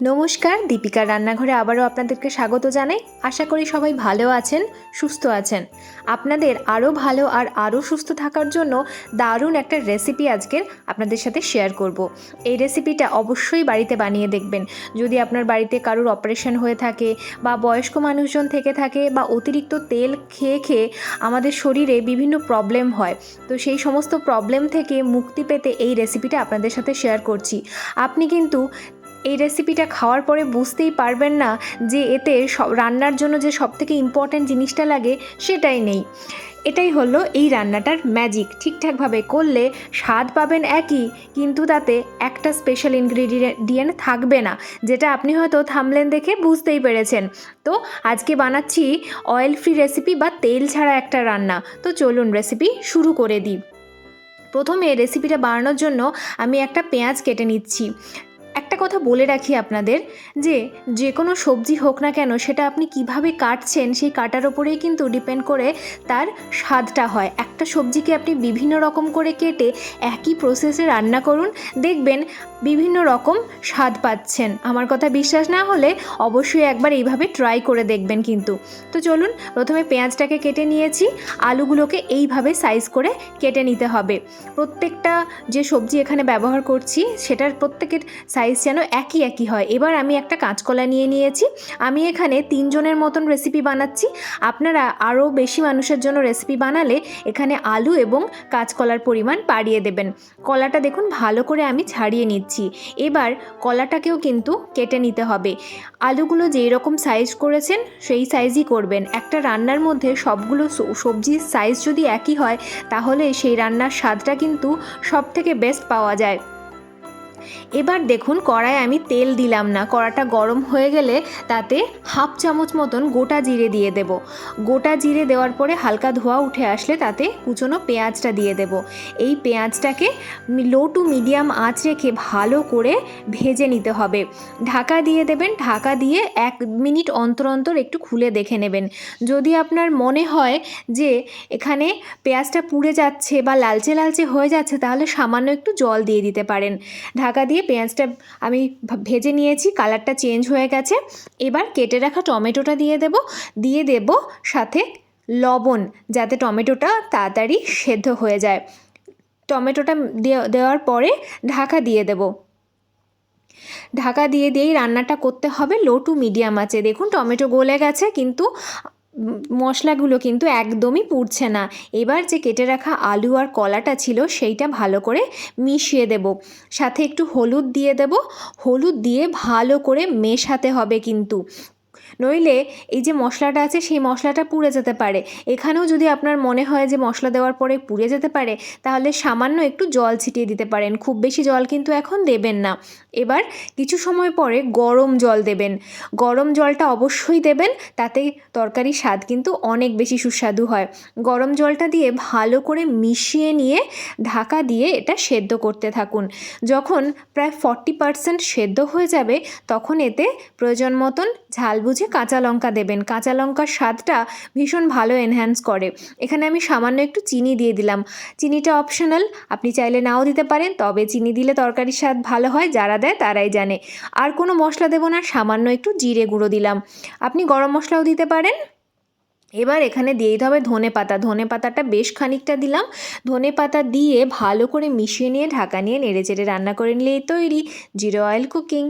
নমস্কার, দীপিকার রান্নাঘরে আবারও আপনাদেরকে স্বাগত জানাই। আশা করি সবাই ভালো আছেন, সুস্থ আছেন। আপনাদের আরও ভালো আর আরও সুস্থ থাকার জন্য দারুণ একটা রেসিপি আজকের আপনাদের সাথে শেয়ার করব। এই রেসিপিটা অবশ্যই বাড়িতে বানিয়ে দেখবেন। যদি আপনার বাড়িতে কারোর অপারেশন হয়ে থাকে বা বয়স্ক মানুষজন থেকে থাকে বা অতিরিক্ত তেল খেয়ে খেয়ে আমাদের শরীরে বিভিন্ন প্রবলেম হয়, তো সেই সমস্ত প্রবলেম থেকে মুক্তি পেতে এই রেসিপিটা আপনাদের সাথে শেয়ার করছি। আপনি কিন্তু এই রেসিপিটা খাওয়ার পরে বুঝতেই পারবেন না যে এতে সব রান্নার জন্য যে সবথেকে ইম্পর্ট্যান্ট জিনিসটা লাগে সেটাই নেই। এটাই হলো এই রান্নাটার ম্যাজিক ঠিকঠাকভাবে করলে স্বাদ পাবেন একই, কিন্তু তাতে একটা স্পেশাল ইনগ্রিডিয়েন্ট থাকবে না, যেটা আপনি হয়তো থামলেন দেখে বুঝতেই পেরেছেন। তো আজকে বানাচ্ছি অয়েল ফ্রি রেসিপি বা তেল ছাড়া একটা রান্না। তো চলুন রেসিপি শুরু করে দিই। প্রথমে রেসিপিটা বানানোর জন্য আমি একটা পেঁয়াজ কেটে নিচ্ছি। একটা কথা বলে রাখি আপনাদের যে যে কোনো সবজি হোক না কেন সেটা আপনি কীভাবে কাটছেন সেই কাটার ওপরেই কিন্তু ডিপেন্ড করে তার স্বাদটা হয়। একটা সবজিকে আপনি বিভিন্ন রকম করে কেটে একই প্রসেসে রান্না করুন, দেখবেন বিভিন্ন রকম স্বাদ পাচ্ছেন। আমার কথা বিশ্বাস না হলে অবশ্যই একবার এইভাবে ট্রাই করে দেখবেন কিন্তু। তো চলুন, প্রথমে পেঁয়াজটাকে কেটে নিয়েছি, আলুগুলোকে এইভাবে সাইজ করে কেটে নিতে হবে। প্রত্যেকটা যে সবজি এখানে ব্যবহার করছি, সেটার প্রত্যেকের সাইজ যেন একই একই হয়। এবার আমি একটা কাঁচকলা নিয়ে নিয়েছি। আমি এখানে তিনজনের মতন রেসিপি বানাচ্ছি। আপনারা আরও বেশি মানুষের জন্য রেসিপি বানালে এখানে আলু এবং কাঁচকলার পরিমাণ বাড়িয়ে দেবেন। কলাটা দেখুন, ভালো করে আমি ছাড়িয়ে নিচ্ছি। এবার কলাটাকেও কিন্তু কেটে নিতে হবে। আলুগুলো যেই রকম সাইজ করেছেন, সেই সাইজই করবেন। একটা রান্নার মধ্যে সবগুলো সবজির সাইজ যদি একই হয়, তাহলে সেই রান্নার স্বাদটা কিন্তু সব থেকে বেস্ট পাওয়া যায়। এবার দেখুন কড়ায় আমি তেল দিলাম না। কড়াটা গরম হয়ে গেলে তাতে হাফ চামচ মতন গোটা জিরে দিয়ে দেব। গোটা জিরে দেওয়ার পরে হালকা ধোয়া উঠে আসলে তাতে কুচনো পেঁয়াজটা দিয়ে দেব। এই পেঁয়াজটাকে লো টু মিডিয়াম আঁচ রেখে ভালো করে ভেজে নিতে হবে। ঢাকা দিয়ে দেবেন। ঢাকা দিয়ে এক মিনিট অন্তর অন্তর একটু খুলে দেখে নেবেন। যদি আপনার মনে হয় যে এখানে পেঁয়াজটা পুড়ে যাচ্ছে বা লালচে লালচে হয়ে যাচ্ছে, তাহলে সামান্য একটু জল দিয়ে দিতে পারেন। ঢাকা দিয়ে পেঁয়াজটা আমি ভেজে নিয়েছি, কালারটা চেঞ্জ হয়ে গেছে। এবার কেটে রাখা টমেটোটা দিয়ে দেব। দিয়ে দেব সাথে লবণ যাতে টমেটোটা তাড়াতাড়ি সেদ্ধ হয়ে যায়। টমেটোটা দেওয়ার পরে ঢাকা দিয়ে দেব। ঢাকা দিয়ে দিয়েই রান্নাটা করতে হবে লো টু মিডিয়াম আছে দেখুন টমেটো গলে গেছে, কিন্তু মশলাগুলো কিন্তু একদমই পুড়ছে না। এবার যে কেটে রাখা আলু আর কলাটা ছিল সেইটা ভালো করে মিশিয়ে দেব। সাথে একটু হলুদ দিয়ে দেব। হলুদ দিয়ে ভালো করে মেশাতে হবে কিন্তু। নইলে এই যে মশলাটা আছে, সেই মশলাটা পুড়ে যেতে পারে। এখানেও যদি আপনার মনে হয় যে মশলা দেওয়ার পরে পুড়ে যেতে পারে, তাহলে সামান্য একটু জল ছিটিয়ে দিতে পারেন। খুব বেশি জল কিন্তু এখন দেবেন না। এবার কিছু সময় পরে গরম জল দেবেন। গরম জলটা অবশ্যই দেবেন, তাতে তরকারির স্বাদ কিন্তু অনেক বেশি সুস্বাদু হয়। গরম জলটা দিয়ে ভালো করে মিশিয়ে নিয়ে ঢাকা দিয়ে এটা সেদ্ধ করতে থাকুন। যখন প্রায় ফর্টি পারসেন্ট সেদ্ধ হয়ে যাবে, তখন এতে প্রয়োজন মতন ঝাল বুঝে কাঁচা লঙ্কা দেবেন। কাঁচা লঙ্কার স্বাদটা ভীষণ ভালো এনহ্যান্স করে। এখানে আমি সামান্য একটু চিনি দিয়ে দিলাম। চিনিটা অপশনাল আপনি চাইলে নাও দিতে পারেন, তবে চিনি দিলে তরকারির স্বাদ ভালো হয়, যারা দেয় তারাই জানে। আর কোনো মশলা দেবো না, সামান্য একটু জিরে গুঁড়ো দিলাম। আপনি গরম মশলাও দিতে পারেন। এবার এখানে দিয়ে দিতে হবে ধনে পাতা। ধনে পাতাটা বেশ খানিকটা দিলাম। ধনে পাতা দিয়ে ভালো করে মিশিয়ে নিয়ে ঢাকা নিয়ে নেড়ে চেড়ে রান্না করে নিলেই তৈরি। Zero oil cooking